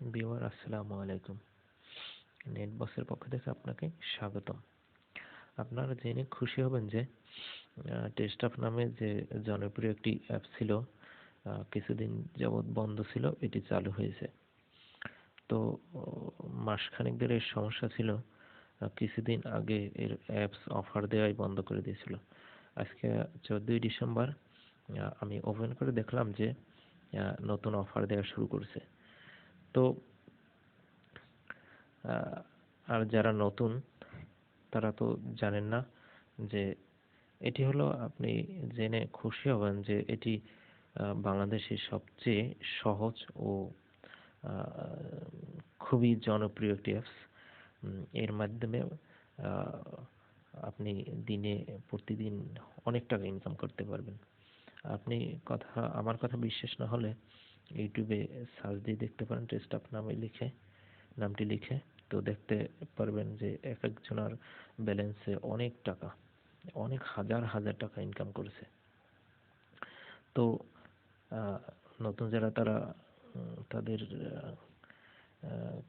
Viewer, আসসালামু আলাইকুম। Net বসের পক্ষ থেকে আপনাকে স্বাগতম। আপনারা জেনে খুশি হবেন যে টেস্টআপ নামে যে জনপ্রিয় একটি অ্যাপ ছিল কিছুদিন যাবৎ বন্ধ ছিল, এটি চালু হয়েছে। তো মাসখানেক ধরে এর সমস্যা ছিল কিছুদিন আগে এর অ্যাপস অফার দেওয়াই বন্ধ করে দিয়েছিল। আজকে, চোদ্দোই ডিসেম্বর আমি ওপেন করে দেখলাম যে নতুন অফার দেওয়া শুরু করছে। তো আর যারা নতুন, তারা তো জানেন না যে এটি হলো আপনি জেনে খুশি হবেন যে এটি বাংলাদেশের সবচেয়ে সহজ ও খুবই জনপ্রিয় একটি অ্যাপস। এর মাধ্যমে আপনি দিনে, প্রতিদিন অনেক টাকা ইনকাম করতে পারবেন। আপনি কথা, আমার কথা বিশ্বাস না হলে ইউটিউবে সার্চ দিয়ে দেখতে পারেন টেস্টআপ নামে লিখে, নামটি লিখে, তো দেখতে পারবেন যে এক একজনের ব্যালেন্সে অনেক টাকা, অনেক হাজার হাজার টাকা ইনকাম করেছে। তো নতুন যারা তারা তাদের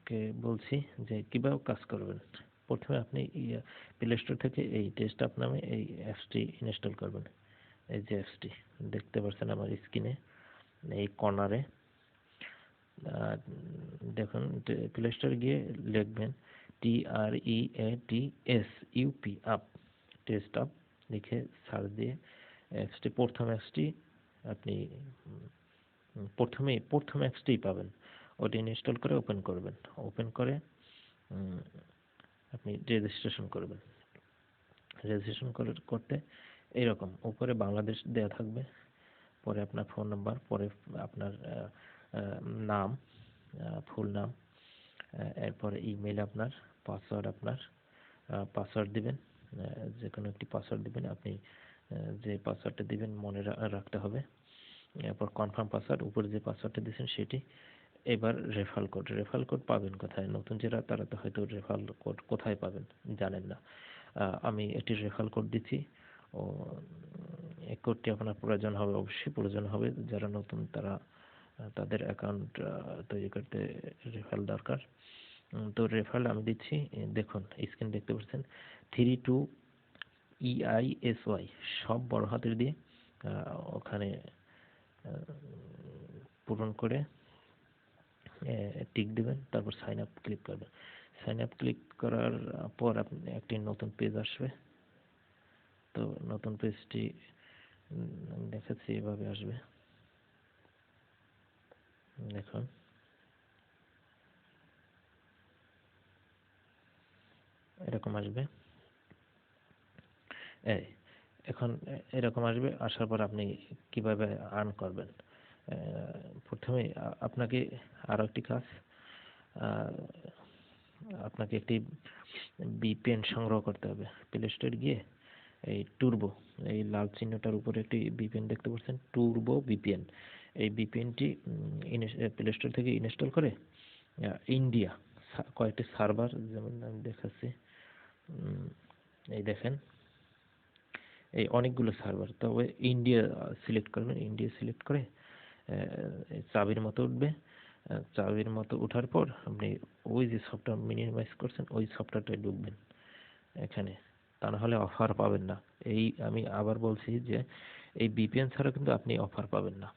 কে বলছি যে কীভাবে কাজ করবেন? প্রথমে আপনি প্লে স্টোর থেকে এই টেস্টআপ নামে এই অ্যাপসটি ইনস্টল করবেন। এই যে অ্যাপসটি দেখতে পাচ্ছেন আমার স্ক্রিনে এই কর্নারে দেখুন প্লে স্টোর গিয়ে লিখবেন T R E A T S UP up test up লিখে সার্চ দিয়ে অ্যাপসটি প্রথম অ্যাপসটি আপনি প্রথমেই প্রথম অ্যাপসটিই পাবেন। ওটি ইনস্টল করে ওপেন করবেন। ওপেন করে আপনি রেজিস্ট্রেশন করবেন। রেজিস্ট্রেশন করতে এইরকম উপরে বাংলাদেশ দেওয়া থাকবে। পরে আপনার ফোন নাম্বার পরে আপনার নাম ফুল নাম এরপরে ইমেল আপনার পাসওয়ার্ড আপনার পাসওয়ার্ড দিবেন যে কোনো একটি পাসওয়ার্ড দিবেন, আপনি যে পাসওয়ার্ডটা দিবেন মনে রাখতে হবে। এরপর কনফার্ম পাসওয়ার্ড উপরে যে পাসওয়ার্ডটা দিয়েছেন সেটি এবার রেফাল কোড রেফাল কোড পাবেন কোথায়? নতুন যারা, তারা তো হয়তো রেফাল কোড কোথায় পাবেন? জানেন না। আমি একটি রেফাল কোড দিচ্ছি। ও কোডটি আপনার প্রয়োজন হবে, অবশ্যই প্রয়োজন হবে। যারা নতুন তারা, তাদের অ্যাকাউন্ট তৈরি করতে রেফাল দরকার। তো রেফাল আমি দিচ্ছি। দেখুন স্ক্রিন দেখতে পাচ্ছেন। থ্রি টু ইআইএস ওয়াই সব বড় হাতের দিয়ে ওখানে পূরণ করে টিক দেবেন, তারপর সাইন আপ ক্লিক করবেন। সাইন আপ ক্লিক করার পর আপনি একটি নতুন পেজ আসবে। তো নতুন পেজটি দেখাচ্ছি এভাবে আসবে। দেখুন। এরকম আসবে। এই, এখন এরকম আসবে, আসার পর আপনি কীভাবে আর্ন করবেন? প্রথমে আপনাকে আরও একটি কাজ আপনাকে একটি বিপিএন সংগ্রহ করতে হবে। প্লে স্টোর গিয়ে এই টুরবো এই লাল চিহ্নটার উপরে একটি বিপিএন দেখতে পাচ্ছেন টুরবো বিপিএন এই বিপিএনটি প্লে স্টোর থেকে ইনস্টল করে ইন্ডিয়া কয়েকটি সার্ভার যেমন আমি দেখাচ্ছি এই দেখেন, এই অনেকগুলো সার্ভার তবে ইন্ডিয়া সিলেক্ট করবেন ইন্ডিয়া সিলেক্ট করে চাবির মতো উঠবে চাবির মতো ওঠার পর আপনি ওই যে সফটওয়্যার মিনিমাইজ করছেন, ওই সফটওয়্যারটায় ঢুকবেন, এখানে। তা না হলে অফার পাবেন না। এই আমি আবার বলছি যে, এই বিপিএন ছাড়া কিন্তু আপনি অফার পাবেন না।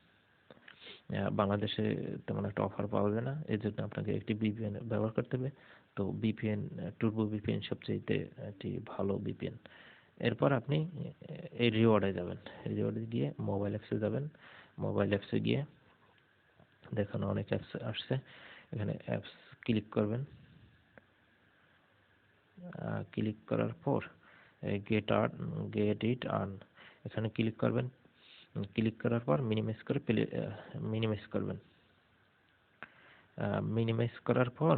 বাংলাদেশে তেমন একটা অফার পাওয়া যায় না। এই জন্য আপনাকে একটি বিপিএন ব্যবহার করতে হবে। তো বিপিএন টুর্বো বিপিএন সবচেয়ে একটি ভালো বিপিএন এরপর আপনি এই রিওয়ার্ডে যাবেন। রিওয়ার্ডে গিয়ে মোবাইল অ্যাপসে যাবেন। মোবাইল অ্যাপসে গিয়ে দেখুন অনেক অ্যাপস আসছে। এখানে অ্যাপস ক্লিক করবেন। ক্লিক করার পর get earn get it earn এখানে ক্লিক করবেন। ক্লিক করার পর মিনিমাইজ করে মিনিমাইজ করবেন। মিনিমাইজ করার পর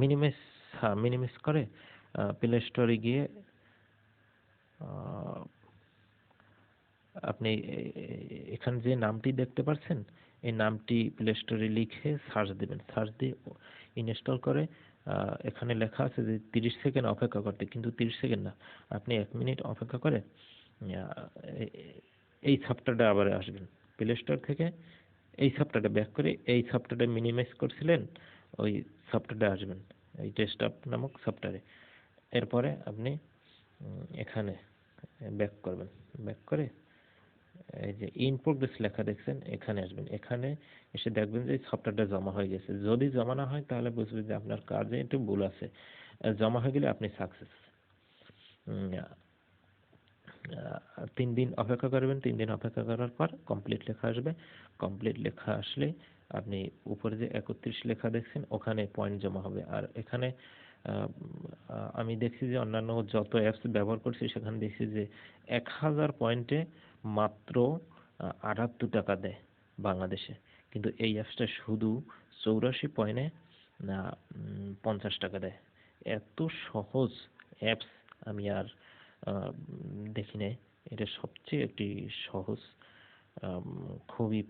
মিনিমাইজ হ্যাঁ মিনিমাইজ করে প্লে স্টোরে গিয়ে আপনি এখানে যে নামটি দেখতে পাচ্ছেন এই নামটি প্লে স্টোরে লিখে সার্চ দেবেন। সার্চ দিয়ে ইনস্টল করে এখানে লেখা আছে যে তিরিশ সেকেন্ড অপেক্ষা করতে, কিন্তু তিরিশ সেকেন্ড না। আপনি এক মিনিট অপেক্ষা করে এই সফটওয়্যারটা আবার আসবেন। প্লে স্টোর থেকে এই সফটওয়্যারটা ব্যাক করে এই সফটওয়্যারটা মিনিমাইজ করছিলেন, ওই সফটওয়্যারে আসবেন। এই ডেস্কটপ নামক সফটওয়্যারে এরপরে আপনি এখানে ব্যাক করবেন। ব্যাক করে এই যে ইন প্রোগ্রেস লেখা দেখছেন, এখানে আসবেন। এখানে এসে দেখবেন যে সফটওয়্যারটা জমা হয়ে গেছে। যদি জমা না হয়, তাহলে বুঝবেন যে আপনার কাজে একটু ভুল আছে। জমা হয়ে গেলে আপনি সাকসেস তিন দিন অপেক্ষা করবেন। তিন দিন অপেক্ষা করার পর কমপ্লিট লেখা আসবে। কমপ্লিট লেখা আসলে আপনি উপরে যে একত্রিশ লেখা দেখছেন, ওখানে পয়েন্ট জমা হবে। আর এখানে আমি দেখছি যে অন্যান্য যত অ্যাপস ব্যবহার করছি, সেখানে দেখছি যে এক হাজার পয়েন্টে মাত্র আটাত্তর টাকা দেয় বাংলাদেশে। কিন্তু এই অ্যাপসটা শুধু চৌরাশি পয়েন্টে পঞ্চাশ টাকা দেয়। এত সহজ অ্যাপস আমি আর দেখি নাই। এটা সবচেয়ে একটি সহজ খুবই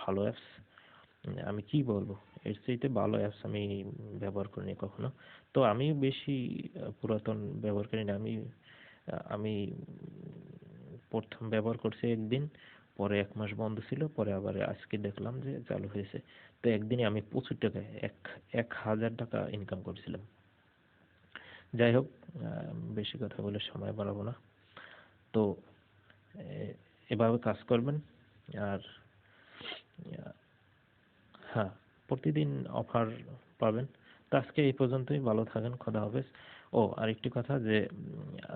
ভালো অ্যাপস আমি কি বলব? এর চাইতে ভালো অ্যাপস আমি ব্যবহার করিনি কখনো। তো আমি বেশি পুরাতন ব্যবহার করি না। আমি আমি প্রথম ব্যবহার করছি একদিন, পরে এক মাস বন্ধ ছিল, পরে আবার আজকে দেখলাম যে চালু হয়েছে। তো একদিনে আমি প্রচুর টাকায় এক এক হাজার টাকা ইনকাম করেছিলাম। যাই হোক বেশি কথা বলে সময় বাড়াবো না। তো এভাবে কাজ করবেন, আর হ্যাঁ প্রতিদিন অফার পাবেন। তো আজকে এই পর্যন্তই, ভালো থাকেন, খোদা হাফেজ। ও, আরেকটি কথা যে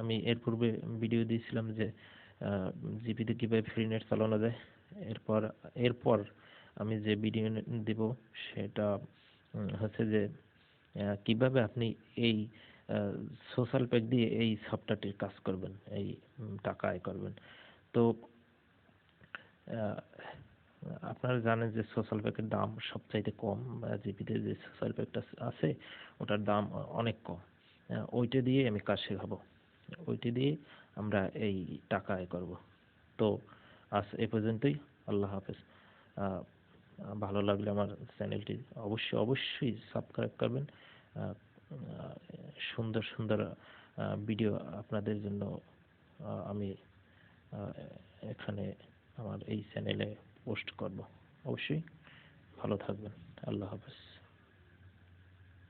আমি এর পূর্বে ভিডিও দিয়েছিলাম যে জিপিতে কীভাবে ফ্রি নেট চালানো যায়? এরপর এরপর আমি যে ভিডিও দিব, সেটা হচ্ছে যে কীভাবে আপনি এই সোশ্যাল প্যাক দিয়ে এই সফটওয়্যারটির কাজ করবেন, এই টাকা আয় করবেন। তো আপনারা জানেন যে সোশ্যাল প্যাকের দাম সবচাইতে কম জিপিতে যে সোশ্যাল প্যাকটা আছে, ওটার দাম অনেক কম। ওইটা দিয়ে আমি কাজ শেখাবো। ওইটা দিয়ে আমরা এই টাকা আয় করব। তো আজ এ পর্যন্তই। আল্লাহ হাফেজ। ভালো লাগলে আমার চ্যানেলটি অবশ্যই অবশ্যই সাবস্ক্রাইব করবেন। সুন্দর সুন্দর ভিডিও আপনাদের জন্য আমি এখানে আমার এই চ্যানেলে পোস্ট করব। অবশ্যই ভালো থাকবেন। আল্লাহ হাফেজ।